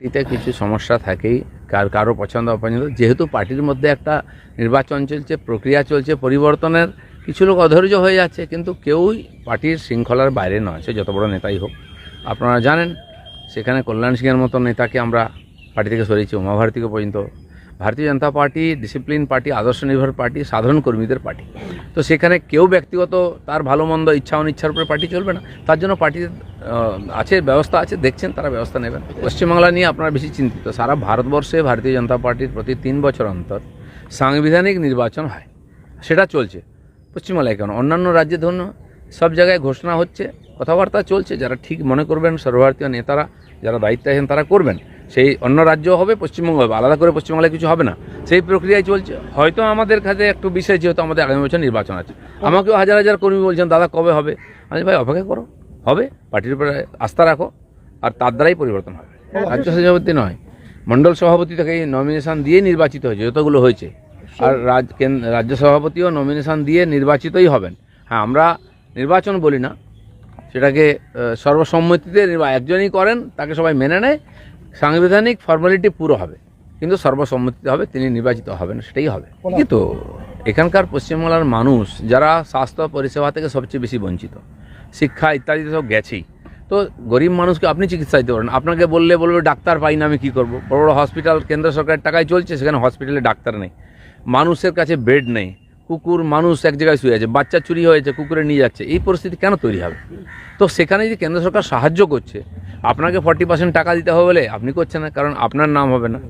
পার্টিতে কিছু সমস্যা থাকেই কার কারও পছন্দ অপছন্দ। যেহেতু পার্টির মধ্যে একটা নির্বাচন চলছে প্রক্রিয়া চলছে পরিবর্তনের কিছু লোক অধৈর্য হয়ে যাচ্ছে কিন্তু কেউই পার্টির শৃঙ্খলার বাইরে নয়। সে যত বড় নেতাই হোক। আপনারা জানেন সেখানে কল্যাণ সিংয়ের মতো নেতাকে আমরা পার্টি থেকে সরিয়েছি উমা ভারতীকে পর্যন্ত। ভারতীয় জনতা পার্টি ডিসিপ্লিন পার্টি আদর্শ নির্ভর পার্টি সাধারণ কর্মীদের পার্টি। তো সেখানে কেউ ব্যক্তিগত তার ভালো মন্দ ইচ্ছা অনিচ্ছার উপরে পার্টি চলবে না। তার জন্য পার্টির আহ, আছে, ব্যবস্থা আছে, দেখছেন, তারা ব্যবস্থা নেবেন। পশ্চিমবাংলা নিয়ে আপনারা বেশি চিন্তিত। সারা ভারতবর্ষে ভারতীয় জনতা পার্টির প্রতি তিন বছর অন্তর সাংবিধানিক নির্বাচন হয়। সেটা চলছে পশ্চিমবাংলায় কেন? অন্যান্য রাজ্যে ধরুন, সব জায়গায় ঘোষণা হচ্ছে, কথাবার্তা চলছে, যারা ঠিক মনে করবেন, সর্বভারতীয় নেতারা যারা দায়িত্বে আছেন তারা করবেন। সেই অন্য রাজ্য হবে পশ্চিমবঙ্গ হবে, আলাদা করে পশ্চিমবাংলায় কিছু হবে না। সেই প্রক্রিয়ায় চলছে। হয়তো আমাদের কাছে একটু বিষয়, যেহেতু আমাদের আগামী বছর নির্বাচন আছে। আমাকেও হাজার হাজার কর্মী বলছেন, দাদা, কবে হবে? আমি ভাই, অপেক্ষা করো। হবে পার্টির উপরে আস্থা রাখো আর তার দ্বারাই পরিবর্তন হবে। রাজ্য সভাপতি নয় মণ্ডল সভাপতি থেকে নমিনেশন দিয়ে নির্বাচিত হয়েছে যতগুলো হয়েছে। আর রাজ রাজ্য সভাপতিও নমিনেশন দিয়ে নির্বাচিতই হবেন। হ্যাঁ আমরা নির্বাচন বলি না। সেটাকে সর্বসম্মতিতে একজনই করেন তাকে সবাই মেনে নেয়। সাংবিধানিক ফর্মালিটি পুরো হবে। কিন্তু সর্বসম্মতিতে হবে তিনি নির্বাচিত হবেন সেটাই হবে। ঠিকই তো এখানকার পশ্চিমবাংলার মানুষ যারা স্বাস্থ্য পরিষেবা থেকে সবচেয়ে বেশি বঞ্চিত, শিক্ষা ইত্যাদি সব গেছেই। তো গরিব মানুষকে আপনি চিকিৎসা দিতে পারেন। আপনাকে বললে বলবে, ডাক্তার পাই না, আমি কী করব? বড় বড় হসপিটাল কেন্দ্র সরকারের টাকায় চলছে, সেখানে হসপিটালে ডাক্তার নেই। মানুষের কাছে বেড নেই। কুকুর, মানুষ এক জায়গায় শুয়ে আছে। বাচ্চা চুরি হয়েছে, কুকুরে নিয়ে যাচ্ছে। এই পরিস্থিতি কেন তৈরি হবে? তো সেখানে যদি কেন্দ্র সরকার সাহায্য করছে, আপনাকে ফর্টি পার্সেন্ট টাকা দিতে হবে বলে আপনি করছেন না, কারণ আপনার নাম হবে না।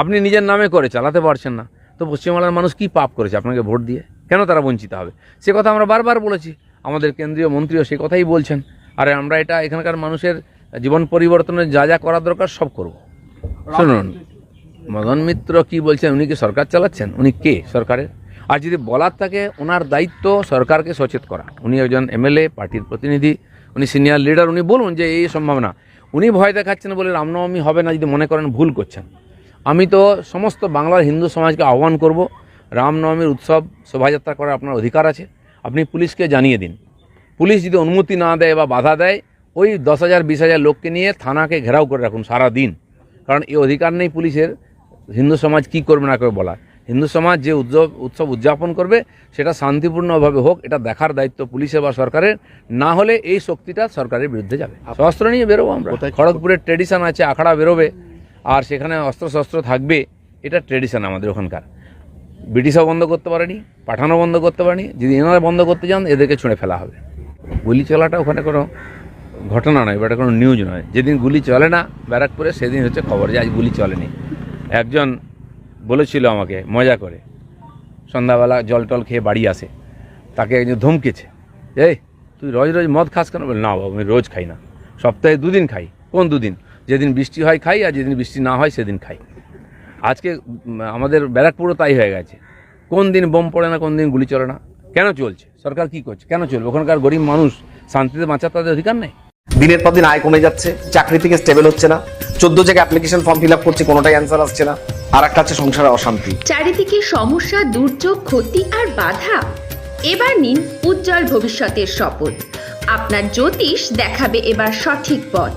আপনি নিজের নামে করে চালাতে পারছেন না। তো পশ্চিমবাংলার মানুষ কি পাপ করেছে আপনাকে ভোট দিয়ে? কেন তারা বঞ্চিত হবে? সে কথা আমরা বারবার বলেছি। আমাদের কেন্দ্রীয় মন্ত্রীও সে কথাই বলছেন। আর আমরা এটা এখানকার মানুষের জীবন পরিবর্তনের যা যা করার দরকার সব করব। শুনুন, মদন মিত্র কি বলছেন? উনি কি সরকার চালাচ্ছেন? উনি কে সরকারের? আর যদি বলার থাকে, ওনার দায়িত্ব সরকারকে সচেত করা। উনি একজন এমএলএ, পার্টির প্রতিনিধি, উনি সিনিয়র লিডার, উনি বলুন যে এই সম্ভাবনা। উনি ভয় দেখাচ্ছেন বলে রামনবমী হবে না, যদি মনে করেন ভুল করছেন। আমি তো সমস্ত বাংলার হিন্দু সমাজকে আহ্বান করব রামনবমীর উৎসব শোভাযাত্রা করার আপনার অধিকার আছে। আপনি পুলিশকে জানিয়ে দিন। পুলিশ যদি অনুমতি না দেয় বা বাধা দেয় ওই দশ হাজার বিশ হাজার লোককে নিয়ে থানাকে ঘেরাও করে রাখুন সারা দিন কারণ এই অধিকার নেই পুলিশের। হিন্দু সমাজ কি করবে না করবে বলার। হিন্দু সমাজ যে উৎসব উৎসব উদযাপন করবে সেটা শান্তিপূর্ণভাবে হোক এটা দেখার দায়িত্ব পুলিশের বা সরকারের। না হলে এই শক্তিটা সরকারের বিরুদ্ধে যাবে। শস্ত্র নিয়ে বেরোবো আমরা। খড়গপুরের ট্রেডিশন আছে আখড়া বেরোবে। আর সেখানে অস্ত্র শস্ত্র থাকবে, এটা ট্রেডিশন আমাদের ওখানকার। ব্রিটিশও বন্ধ করতে পারেনি পাঠানো বন্ধ করতে পারেনি, যদি এনারা বন্ধ করতে যান, এদেরকে ছুঁড়ে ফেলা হবে। গুলি চলাটা ওখানে কোনো ঘটনা নয়, বা কোনো নিউজ নয়। যেদিন গুলি চলে না ব্যারাকপুরে, সেদিন হচ্ছে খবর যে আজ গুলি চলেনি। একজন বলেছিল আমাকে, মজা করে, সন্ধ্যাবেলা জল টল খেয়ে বাড়ি আসে। তাকে একজন ধমকেছে, এই, তুই রোজ রোজ মদ খাস কেন? বলে, না বাবু, আমি রোজ খাই না। সপ্তাহে দুদিন খাই। কোন দুদিন? যেদিন বৃষ্টি হয় খাই আর যেদিন বৃষ্টি না হয় সেদিন খাই। আজকে আমাদের ব্যারাকপুরও তাই হয়ে গেছে। কোন দিন বোম পড়ে না কোন দিন গুলি চলে না। কেন চলছে? সরকার কি করছে? কেন চলবে? ওখানকার গরিব মানুষ শান্তিতে বাঁচার তাদের অধিকার নেই? দিনের পর দিন আয় কমে যাচ্ছে চাকরি থেকে স্টেবল হচ্ছে না। চোদ্দ জায়গায় অ্যাপ্লিকেশন ফর্ম ফিল আপ করছি কোনোটাই অ্যান্সার আসছে না। আর একটা হচ্ছে সংসারে অশান্তি। চারিদিকে সমস্যা দুর্যোগ ক্ষতি আর বাধা। এবার নিন উজ্জ্বল ভবিষ্যতের শপথ। আপনার জ্যোতিষ দেখাবে এবার সঠিক পথ।